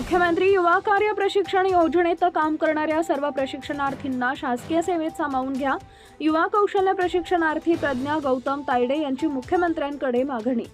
मुख्यमंत्री युवा कार्य प्रशिक्षण योजनेत काम करणाऱ्या सर्व प्रशिक्षणार्थींना शासकीय सेवेत सामावून घ्या. युवा कौशल्य प्रशिक्षणार्थी प्रज्ञा गौतम तायडे यांची मुख्यमंत्र्यांकडे मागणी.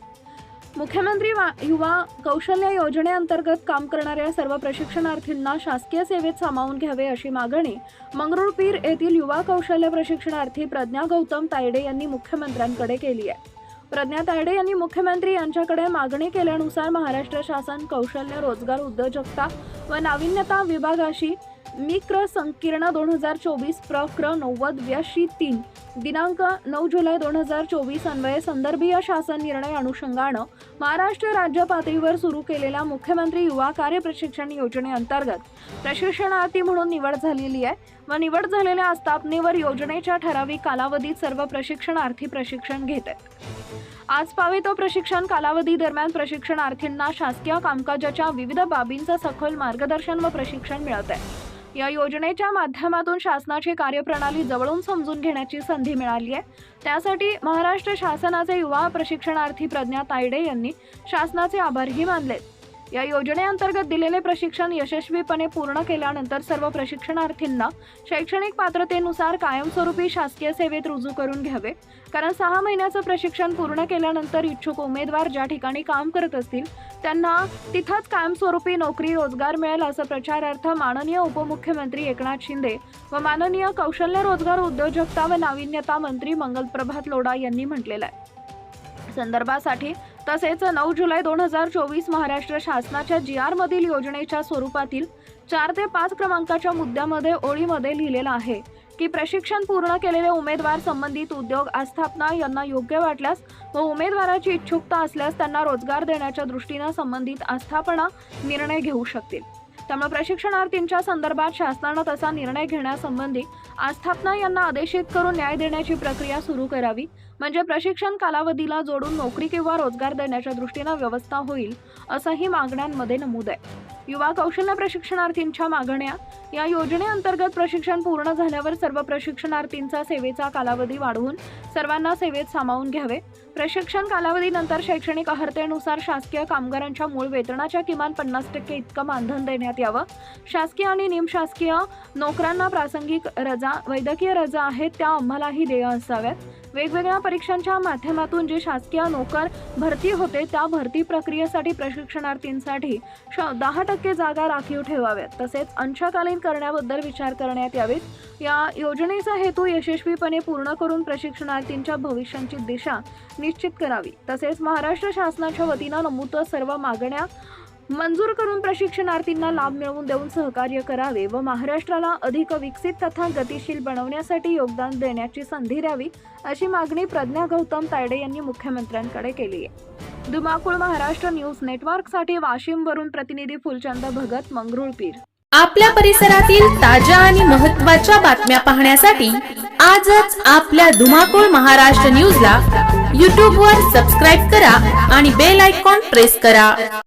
मुख्यमंत्री वा- युवा कौशल्य योजनेअंतर्गत काम करणाऱ्या सर्व प्रशिक्षणार्थींना शासकीय सेवेत सामावून घ्यावे अशी मागणी. मंगरुळपीर येथील युवा कौशल्य प्रशिक्षणार्थी प्रज्ञा गौतम तायडे यांनी मुख्यमंत्र्यांकडे केली आहे. प्रज्ञा तायडे यांनी मुख्यमंत्री यांच्याकडे मागणी केल्यानुसार महाराष्ट्र शासन कौशल्य रोजगार उद्योजकता व नाविन्यता विभागाशी मिक्र संकीर्ण दोन हजार चोवीस प्रक्र नव्वद व्यशी तीन दिनांक नऊ जुलै दोन हजार चोवीस अन्वये संदर्भीय शासन निर्णय अनुषंगानं महाराष्ट्र राज्य पातळीवर सुरू केलेल्या मुख्यमंत्री युवा कार्य प्रशिक्षण योजनेअंतर्गत प्रशिक्षणार्थी म्हणून निवड झालेली आहे. व निवड झालेल्या आस्थापनेवर योजनेच्या ठराविक कालावधीत सर्व प्रशिक्षणार्थी प्रशिक्षण घेत आहेत. आज पावे तो प्रशिक्षण कालावधी दरम्यान प्रशिक्षणार्थींना शासकीय कामकाजाच्या विविध बाबींचं सखोल मार्गदर्शन व प्रशिक्षण मिळत आहे. या योजनेच्या माध्यमातून शासनाची कार्यप्रणाली जवळून समजून घेण्याची संधी मिळाली आहे. त्यासाठी महाराष्ट्र शासनाचे युवा प्रशिक्षणार्थी प्रज्ञा तायडे यांनी शासनाचे आभारही मानले या योजनेअंतर्गत दिलेले प्रशिक्षण यशस्वीपणे पूर्ण केल्यानंतर सर्व प्रशिक्षणार्थींना शैक्षणिक पात्रतेनुसार कायमस्वरूपी शासकीय सेवेत रुजू करून घ्यावे. कारण सहा महिन्याचं प्रशिक्षण पूर्ण केल्यानंतर इच्छुक उमेदवार ज्या ठिकाणी काम करत असतील त्यांना तिथंच कायमस्वरूपी नोकरी रोजगार मिळेल असं प्रचारार्थ माननीय उपमुख्यमंत्री एकनाथ शिंदे व माननीय कौशल्य रोजगार उद्योजकता व नाविन्यता मंत्री मंगल प्रभात लोडा यांनी म्हटलेलं आहे. संदर्भासाठी तसेच नऊ जुलै दोन हजार चोवीस महाराष्ट्र शासनाच्या जी आर मधील योजनेच्या स्वरूपातील चार ते पाच क्रमांकाच्या मुद्द्यामध्ये ओळीमध्ये लिहिलेलं आहे की प्रशिक्षण पूर्ण केलेले उमेदवार संबंधित उद्योग आस्थापना यांना योग्य वाटल्यास व उमेदवाराची इच्छुकता असल्यास त्यांना रोजगार देण्याच्या दृष्टीनं संबंधित आस्थापना निर्णय घेऊ शकतील. त्यामुळे प्रशिक्षणार्थींच्या संदर्भात शासनानं तसा निर्णय घेण्यासंबंधी आस्थापना यांना आदेशित करून न्याय देण्याची प्रक्रिया सुरू करावी. म्हणजे प्रशिक्षण कालावधीला जोडून नोकरी किंवा रोजगार देण्याच्या दृष्टीनं व्यवस्था होईल असंही मागण्यांमध्ये नमूद आहे. युवा कौशल्य प्रशिक्षणार्थींच्या मागण्या. या योजनेअंतर्गत प्रशिक्षण पूर्ण झाल्यावर सर्व प्रशिक्षणार्थींचा सेवेचा कालावधी वाढवून सर्वांना सेवेत सामावून घ्यावे. प्रशिक्षण कालावधीनंतर शैक्षणिक अर्हतेनुसार शासकीय कामगारांच्या मूळ वेतनाच्या किमान पन्नास टक्के इतकं मानधन देण्यात यावं. शासकीय आणि निमशासकीय नोकरांना प्रासंगिक रजा वैद्यकीय रजा आहेत त्या आम्हालाही देय असाव्यात. वेगवेगळ्या परीक्षांच्या माध्यमातून जे शासकीय नोकर भरती होते त्या भरती प्रक्रियेसाठी प्रशिक्षणार्थींसाठी श दहा टक्के जागा राखीव ठेवाव्यात. तसेच अंशकालीन करण्याबद्दल विचार करण्यात यावेत. या योजनेचा हेतू यशस्वीपणे पूर्ण करून प्रशिक्षणार्थींच्या भविष्यांची दिशा निश्चित करावी. तसेच महाराष्ट्र शासनाच्या वतीनं नमूद सर्व मागण्या मंजूर करून प्रशिक्षणार्थींना लाभ मिळवून देऊन सहकार्य करावे व महाराष्ट्राला अधिक विकसित तथा गतिशील बनवण्यासाठी योगदान देण्याची संधी द्यावी अशी मागणी प्रज्ञा गौतम तायडे यांनी मुख्यमंत्र्यांकडे केली आहे. धुमाकूळ महाराष्ट्र न्यूज नेटवर्कसाठी वाशिमवरून प्रतिनिधी फुलचंद भगत मंगरुळपीर आपल्या परिसरातील ताज्या आणि महत्त्वाच्या बातम्या पाहण्यासाठी आजच आपल्या धुमाकूळ महाराष्ट्र न्यूजला यूट्यूबवर सबस्क्राईब करा आणि बेल आयकॉन प्रेस करा.